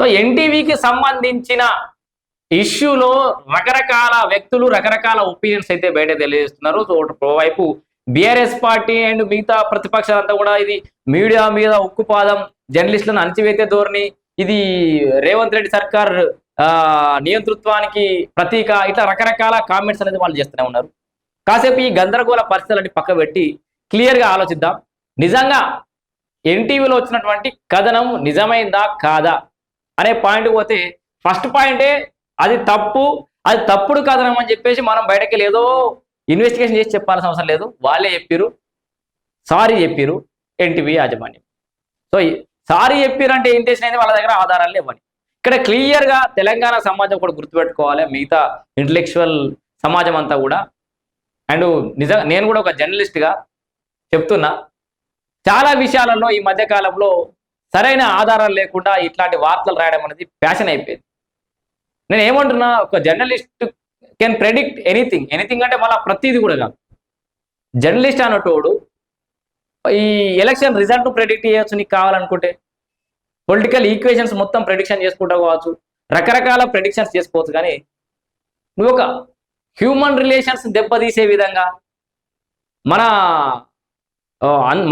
So ఎన్టీవీకి సంబంధించిన ఇష్యూలో రకరకాల వ్యక్తులు రకరకాల ఒపీనియన్స్ అయితే బయట తెలియజేస్తున్నారు. సో ఒకవైపు బీఆర్ఎస్ పార్టీ అండ్ మిగతా ప్రతిపక్షాలంతా కూడా ఇది మీడియా మీద ఉక్కుపాదం జర్నలిస్టులను అణచివేతే ధోరణి ఇది రేవంత్ రెడ్డి సర్కార్ నియంతృత్వానికి ప్రతీక ఇట్లా రకరకాల కామెంట్స్ అనేది వాళ్ళు చేస్తూనే ఉన్నారు. కాసేపు ఈ గందరగోళ పరిస్థితులని పక్క పెట్టి క్లియర్గా ఆలోచిద్దాం. నిజంగా ఎన్టీవీలో వచ్చినటువంటి కథనం నిజమైందా కాదా? అనే పాయింట్ పోతే ఫస్ట్ పాయింటే అది తప్పు అది తప్పుడు కథనం అని చెప్పేసి మనం బయటకి లేదో ఇన్వెస్టిగేషన్ చేసి చెప్పాల్సిన అవసరం లేదు. వాళ్ళే చెప్పారు సారీ చెప్పారు ఎన్టీవీ యాజమాన్యం. సో సారీ చెప్పిరంటే ఇంటెన్షన్ అయితే వాళ్ళ దగ్గర ఆధారాలు ఇవ్వండి ఇక్కడ క్లియర్గా తెలంగాణ సమాజం కూడా గుర్తుపెట్టుకోవాలి. మిగతా ఇంటలెక్చువల్ సమాజం అంతా కూడా. అండ్ నిజ నేను కూడా ఒక జర్నలిస్ట్గా చెప్తున్నా. చాలా విషయాలలో ఈ మధ్యకాలంలో సరైన ఆధారాలు లేకుండా ఇట్లాంటి వార్తలు రాయడం అనేది ఫ్యాషన్ అయిపోయింది. నేను ఏమంటున్నా ఒక journalist can predict anything anything అంటే మళ్ళీ ప్రతిదీ కూడా కాదు. జర్నలిస్ట్ అన్నటోడు ఈ ఎలక్షన్ రిజల్ట్ ప్రెడిక్ట్ చేయొచ్చు నీకు కావాలనుకుంటే. పొలిటికల్ ఈక్వేషన్స్ మొత్తం ప్రెడిక్షన్ చేసుకుంటా కావచ్చు రకరకాల ప్రెడిక్షన్స్ చేసుకోవచ్చు కానీ నువ్వు ఒక హ్యూమన్ రిలేషన్స్ దెబ్బతీసే విధంగా మన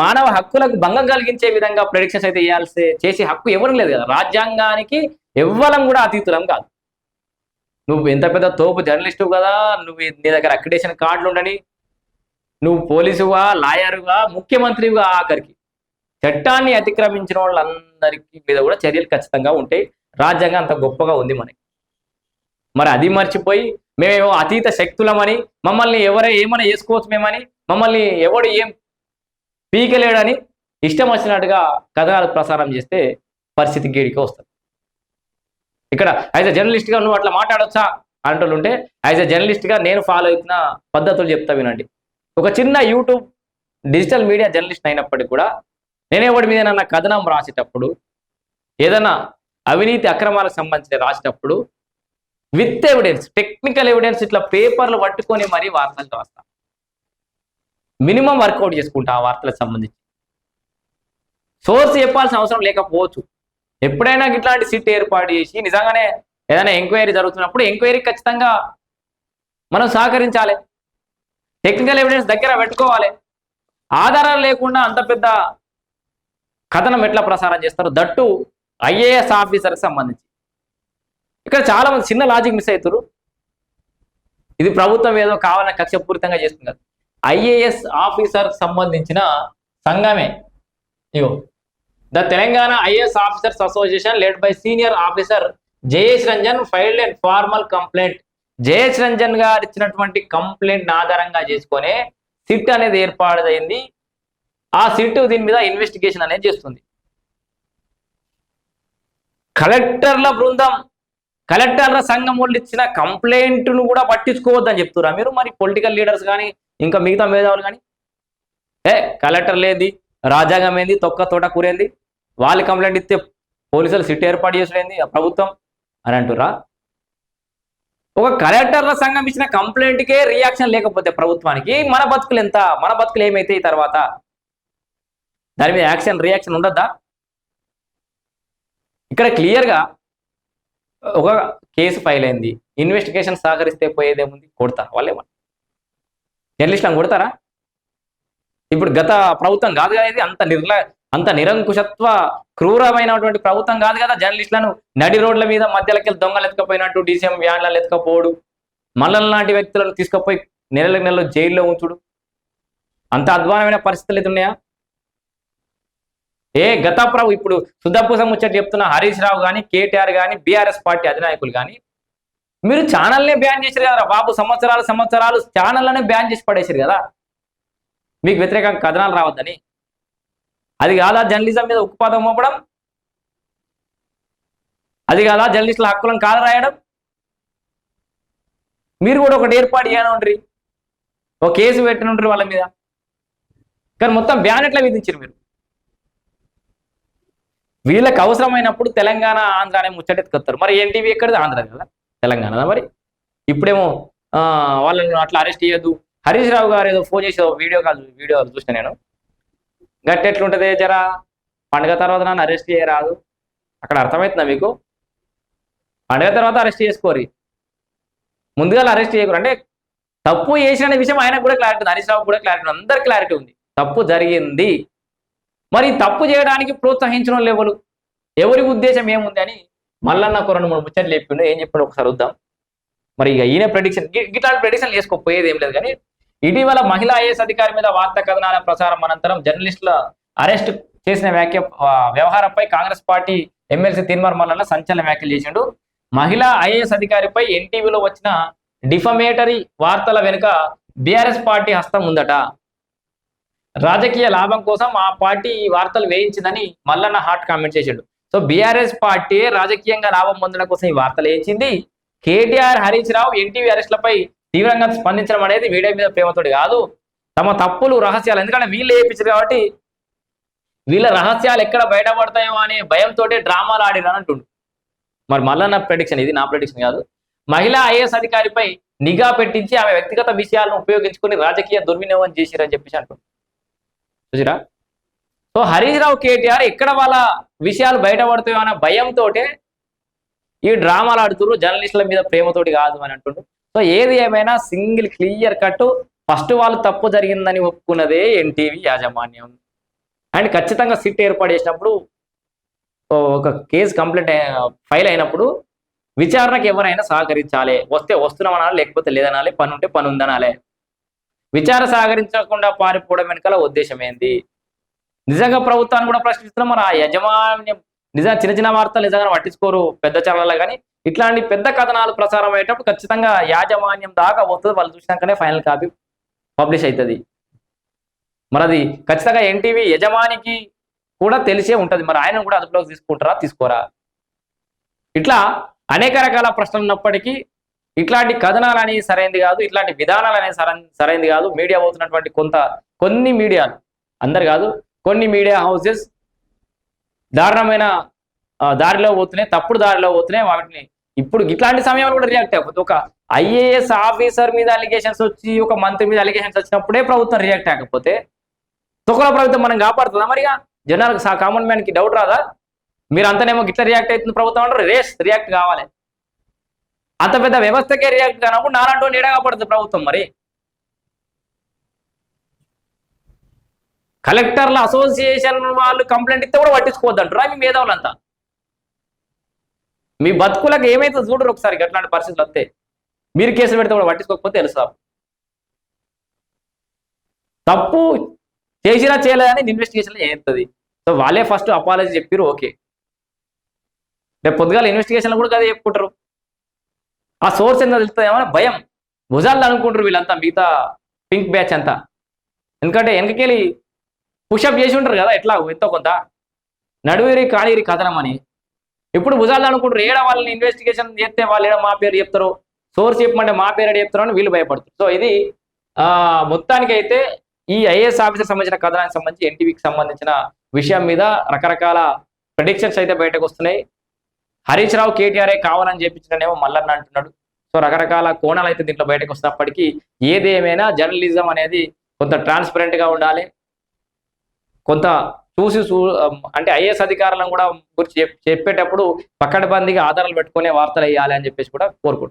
మానవ హక్కులకు భంగం కలిగించే విధంగా ప్రొడిక్షన్స్ అయితే చేయాల్సి చేసే హక్కు ఎవరు లేదు కదా? రాజ్యాంగానికి ఎవ్వరం కూడా అతీతులం కాదు. నువ్వు ఎంత పెద్ద తోపు జర్నలిస్టు కదా నువ్వు నీ దగ్గర అక్రిడేషన్ కార్డులు ఉండని నువ్వు పోలీసుగా లాయరుగా ముఖ్యమంత్రిగా ఆఖరికి? చట్టాన్ని అతిక్రమించిన వాళ్ళందరికీ మీద కూడా చర్యలు ఖచ్చితంగా ఉంటాయి రాజ్యాంగం అంత గొప్పగా ఉంది మనకి. మరి అది మర్చిపోయి మేమేమో అతీత శక్తులమని మమ్మల్ని ఎవరే ఏమైనా చేసుకోవచ్చు మేమని మమ్మల్ని ఎవడు ఏం పీకలేడని ఇష్టం వచ్చినట్టుగా కథనాలు ప్రసారం చేస్తే పరిస్థితి గేడికి వస్తుంది. ఇక్కడ యాజ్ అ జర్నలిస్ట్గా నువ్వు అట్లా మాట్లాడొచ్చా అంటుంటే యాజ్ అ జర్నలిస్ట్గా నేను ఫాలో అవుతున్న పద్ధతులు చెప్తా వినండి. ఒక చిన్న యూట్యూబ్ డిజిటల్ మీడియా జర్నలిస్ట్ అయినప్పటికీ కూడా నేనేవాడి మీద నా కథనం రాసేటప్పుడు ఏదైనా అవినీతి అక్రమాలకు సంబంధించి రాసేటప్పుడు విత్ ఎవిడెన్స్ టెక్నికల్ ఎవిడెన్స్ ఇట్లా పేపర్లు పట్టుకొని మరీ వార్తలు రాస్తాను మినిమం వర్కౌట్ చేసుకుంటా ఆ వార్తలకు సంబంధించి. సోర్స్ చెప్పాల్సిన అవసరం లేకపోవచ్చు. ఎప్పుడైనా ఇట్లాంటి సిట్ ఏర్పాటు చేసి నిజంగానే ఏదైనా ఎంక్వైరీ జరుగుతున్నప్పుడు ఎంక్వైరీ ఖచ్చితంగా మనం సహకరించాలి. టెక్నికల్ ఎవిడెన్స్ దగ్గర పెట్టుకోవాలి. ఆధారాలు లేకుండా అంత పెద్ద కథనం ఎట్లా ప్రసారం చేస్తారు? దట్టు ఐఏఎస్ ఆఫీసర్కి సంబంధించి. ఇక్కడ చాలా మంది చిన్న లాజిక్ మిస్ అవుతారు ఇది ప్రభుత్వం ఏదో కావాలని కక్షపూరితంగా చేస్తుంది కదా ఐఏఎస్ ఆఫీసర్ సంబంధించిన సంఘమే. ఇగో the Telangana IAS officers association led by senior officer Jayesh Ranjan filed and formal complaint Jayesh Ranjan garu ఇచ్చినటువంటి కంప్లైంట్ ఆధారంగా చేసుకొని సిట్ అనేది ఏర్పాటైంది. ఆ సిట్ దీని మీద ఇన్వెస్టిగేషన్ అనేది చేస్తుంది. కలెక్టర్ల బృందం కలెక్టర్ల సంఘం వాళ్ళు ఇచ్చిన కంప్లైంట్ను కూడా పట్టించుకోవద్దని చెప్తురా మీరు? మరి పొలిటికల్ లీడర్స్ కానీ ఇంకా మిగతా మేధావులు కానీ? ఏ కలెక్టర్ లేది రాజ్యాంగం ఏంది తొక్క తోట కూరేంది వాళ్ళు కంప్లైంట్ ఇస్తే పోలీసులు సిట్ ఏర్పాటు చేసుడేంది ప్రభుత్వం? అని అంటురా ఒక కలెక్టర్ల సంఘం ఇచ్చిన కంప్లైంట్కే రియాక్షన్ లేకపోతే ప్రభుత్వానికి మన బతుకులు ఎంత? మన బతుకులు ఏమైతే ఈ తర్వాత? దాని మీద యాక్షన్ రియాక్షన్ ఉండద్దా? ఇక్కడ క్లియర్గా ఒక కేసు ఫైల్ అయింది. ఇన్వెస్టిగేషన్ సహకరిస్తే పోయేదేముంది? కొడతారు వాళ్ళేమన్నా? జర్నలిస్టులను కొడతారా? ఇప్పుడు గత ప్రభుత్వం కాదు కదా ఇది? అంత నిర్ల అంత నిరంకుశత్వ క్రూరమైనటువంటి ప్రభుత్వం కాదు కదా జర్నలిస్టులను నడి రోడ్ల మీద మధ్యలోకి దొంగలు ఎత్తుకపోయినట్టు డీసీఎం వ్యాన్లలో ఎత్తుకపోడు. మల్లల లాంటి వ్యక్తులను తీసుకుపోయి నెలల నెలలు జైల్లో ఉంచుడు. అంత అధ్వానమైన పరిస్థితులు అయితే ఉన్నాయా? ఏ గత ప్రభు ఇప్పుడు సుధపూస ముచ్చట చెప్తున్న హరీష్ రావు కానీ కేటీఆర్ కానీ బీఆర్ఎస్ పార్టీ అధినాయకులు కానీ మీరు ఛానల్నే బ్యాన్ చేశారు కదా బాబు. సంవత్సరాలు సంవత్సరాలు ఛానల్లోనే బ్యాన్ చేసి పడేసారు కదా. మీకు వ్యతిరేకంగా కథనాలు రావద్దని. అది కాదా జర్నలిజం మీద ఉక్కుపాతం మోపడం? అది కాదా జర్నలిస్టుల హక్కులను కాల రాయడం? మీరు కూడా ఒకటి ఏర్పాటు చేయనుండ్రి. ఒక కేసు పెట్టనుండ్రి వాళ్ళ మీద. కానీ మొత్తం బ్యాన్ ఎట్లా విధించారు మీరు? వీళ్ళకి అవసరమైనప్పుడు తెలంగాణ ఆంధ్ర అనే ముచ్చటెత్తుకొస్తారు మరి ఎన్టీవీ ఎక్కడిది? ఆంధ్ర కదా తెలంగాణ మరి? ఇప్పుడేమో వాళ్ళని అట్లా అరెస్ట్ చేయొద్దు. హరీష్ రావు గారు ఏదో ఫోన్ చేసి వీడియో కాల్ వీడియో చూసిన నేను. గట్టి ఎట్లుంటుంది జరా? పండుగ తర్వాత నన్ను అరెస్ట్ చేయరాదు. అక్కడ అర్థమవుతుందా మీకు? పండగ తర్వాత అరెస్ట్ చేసుకోరు ముందుగా అరెస్ట్ చేయకూరు అంటే తప్పు చేసిన విషయం ఆయనకు కూడా క్లారిటీ ఉంది. హరీష్ రావు కూడా క్లారిటీ ఉంది. అందరు క్లారిటీ ఉంది. తప్పు జరిగింది. మరి తప్పు చేయడానికి ప్రోత్సహించడం లేవలు ఎవరి ఉద్దేశం ఏముంది అని మల్లన్న ఒక రెండు మూడు ముచ్చట్లు చెప్పిండు ఏం చెప్పిండు ఒకసారి వద్దాం మరి ఇక ఈయన ప్రెడిక్షన్ ఇట్లాంటి ప్రెడిక్షన్ చేసుకోపోయేది ఏం లేదు కానీ ఇటీవల మహిళా ఐఏఎస్ అధికారి మీద వార్తా కథనాల ప్రసారం అనంతరం జర్నలిస్టుల అరెస్ట్ చేసిన వ్యాఖ్య వ్యవహారంపై కాంగ్రెస్ పార్టీ ఎమ్మెల్సీ తీన్మార్ మల్లన్న సంచలన వ్యాఖ్యలు చేసిండు. మహిళా ఐఏఎస్ అధికారిపై ఎన్టీవీలో వచ్చిన డిఫమేటరీ వార్తల వెనుక బీఆర్ఎస్ పార్టీ హస్తం ఉందట. రాజకీయ లాభం కోసం ఆ పార్టీ ఈ వార్తలు వేయించిందని మల్లన్న హాట్ కామెంట్ చేసిండు. సో బీఆర్ఎస్ పార్టీ రాజకీయంగా లాభం పొందడం కోసం ఈ వార్తలు వేయించింది కేటీఆర్ హరీష్ రావు ఎన్టీవీ అరెస్టులపై తీవ్రంగా స్పందించడం అనేది మీడియా మీద ప్రేమతోటి కాదు. తమ తప్పులు రహస్యాలు ఎందుకంటే వీళ్ళు వేయించారు కాబట్టి వీళ్ళ రహస్యాలు ఎక్కడ బయటపడతాయో అనే భయంతో డ్రామాలు ఆడిరని అంటుండు మరి మల్లన్న ప్రెడిక్షన్ ఇది నా ప్రెడిక్షన్ కాదు. మహిళా ఐఏఎస్ అధికారిపై నిఘా పెట్టించి ఆమె వ్యక్తిగత విషయాలను ఉపయోగించుకుని రాజకీయ దుర్వినియోగం చేసిరని చెప్పేసి అంటుంది చూసిరా సో హరీష్ రావు కేటీఆర్ ఎక్కడ వాళ్ళ విషయాలు బయటపడతాయో అన్న భయంతో ఈ డ్రామాలు ఆడుతున్నారు జర్నలిస్టుల మీద ప్రేమతోటి కాదు అని అంటుండ్రు. సో ఏది ఏమైనా సింగిల్ క్లియర్ కట్ ఫస్ట్ వాళ్ళు తప్పు జరిగిందని ఒప్పుకున్నదే ఎన్టీవీ యాజమాన్యం. అండ్ ఖచ్చితంగా సిట్ ఏర్పాటు చేసినప్పుడు ఒక కేసు కంప్లైంట్ ఫైల్ అయినప్పుడు విచారణకు ఎవరైనా సహకరించాలి. వస్తే వస్తున్నామనాలి లేకపోతే లేదనాలి. పని ఉంటే పని ఉందనాలి విచారణ సహకరించకుండా పారిపోవడం వెనకాల ఉద్దేశం ఏంది? నిజంగా ప్రభుత్వాన్ని కూడా ప్రశ్నిస్తున్నాం మరి ఆ యజమాన్యం నిజంగా చిన్న చిన్న వార్తలు నిజంగా పట్టించుకోరు పెద్ద ఛానళ్ళ కానీ. ఇట్లాంటి పెద్ద కథనాలు ప్రసారం అయ్యేటప్పుడు ఖచ్చితంగా యాజమాన్యం దాకా పోతుంది. వాళ్ళు చూసినాకనే ఫైనల్ కాపీ పబ్లిష్ అవుతుంది మరి అది ఖచ్చితంగా ఎన్టీవీ యజమానికి కూడా తెలిసే ఉంటుంది. మరి ఆయన కూడా అదుపులోకి తీసుకుంటారా తీసుకోరా? ఇట్లా అనేక రకాల ప్రశ్నలు ఉన్నప్పటికీ ఇట్లాంటి కథనాలు అనేది సరైనది కాదు. ఇట్లాంటి విధానాలు అనేది సరైన సరైనది కాదు. మీడియా పోతున్నటువంటి కొంత కొన్ని మీడియాలు అందరు కాదు. కొన్ని మీడియా హౌసెస్ దారుణమైన దారిలో పోతున్నాయి తప్పుడు దారిలో పోతున్నాయి వాటిని ఇప్పుడు ఇట్లాంటి సమయంలో కూడా రియాక్ట్ అయిపోతుంది ఒక ఐఏఎస్ ఆఫీసర్ మీద అలిగేషన్స్ వచ్చి ఒక మంత్రి మీద అలిగేషన్స్ వచ్చినప్పుడే ప్రభుత్వం రియాక్ట్ అవ్వకపోతే తొక్కల ప్రభుత్వం మనం కాపాడుతుందా? మరిగా జనాలకు కామన్ మ్యాన్కి డౌట్ రాదా? మీరు అంతనేమో గిట్ల రియాక్ట్ అవుతుంది ప్రభుత్వం అంటారు. రేస్ రియాక్ట్ కావాలి. అంత పెద్ద వ్యవస్థకే రియాక్ట్ కానప్పుడు నాలంటూ నీడ కాపాడుతుంది ప్రభుత్వం మరి? కలెక్టర్ల అసోసియేషన్ వాళ్ళు కంప్లైంట్ ఇస్తే కూడా పట్టించుకోవద్దు అంటారా మీ మేధావులంతా? మీ బతుకులకు ఏమైతే చూడరు ఒకసారి అట్లాంటి పరిస్థితులు వస్తే. మీరు కేసులు పెడితే కూడా పట్టించుకోకపోతే తెలుసా తప్పు చేసినా చేయలేదని ఇన్వెస్టిగేషన్ చేస్తుంది. సో వాళ్ళే ఫస్ట్ అపాలజీ చెప్పారు ఓకే. రేపు పొద్దుగాల ఇన్వెస్టిగేషన్ కూడా కదా చెప్పుకుంటారు. ఆ సోర్స్ ఎంత తెలుస్తుందేమో భయం. భుజాలు అనుకుంటారు వీళ్ళంతా మిగతా పింక్ బ్యాచ్ అంతా. ఎందుకంటే వెనకకెళ్ళి పుషప్ చేసి ఉంటారు కదా ఎట్లా ఎంతో కొంత. నడువేరి కాళీరి కథనమని. ఇప్పుడు భుజాలు అనుకుంటారు ఏడ వాళ్ళని ఇన్వెస్టిగేషన్ చేస్తే వాళ్ళు ఏడ మా పేరు చెప్తారు సోర్స్ చెప్పమంటే మా పేరు చెప్తారు అని వీళ్ళు భయపడుతారు. సో ఇది ఆ మొత్తానికి అయితే ఈ ఐఏఎస్ ఆఫీసర్ సంబంధించిన కథనానికి సంబంధించి ఎన్టీవీకి సంబంధించిన విషయం మీద రకరకాల ప్రెడిక్షన్స్ అయితే బయటకు వస్తున్నాయి. హరీష్ రావు కేటీఆర్ఏ కావాలని చెప్పించడనేమో మల్లన్న అంటున్నాడు. సో రకరకాల కోణాలు అయితే దీంట్లో బయటకు వస్తున్నప్పటికీ ఏది ఏమైనా జర్నలిజం అనేది కొంత ట్రాన్స్పరెంట్గా ఉండాలి. కొంత చూసి చూ అంటే ఐఏఎస్ అధికారులను కూడా గురించి చెప్- చెప్పేటప్పుడు పక్కడబందిగా ఆధారాలు పెట్టుకునే వార్తలు వేయాలి అని చెప్పేసి కూడా కోరుకుంటున్నాను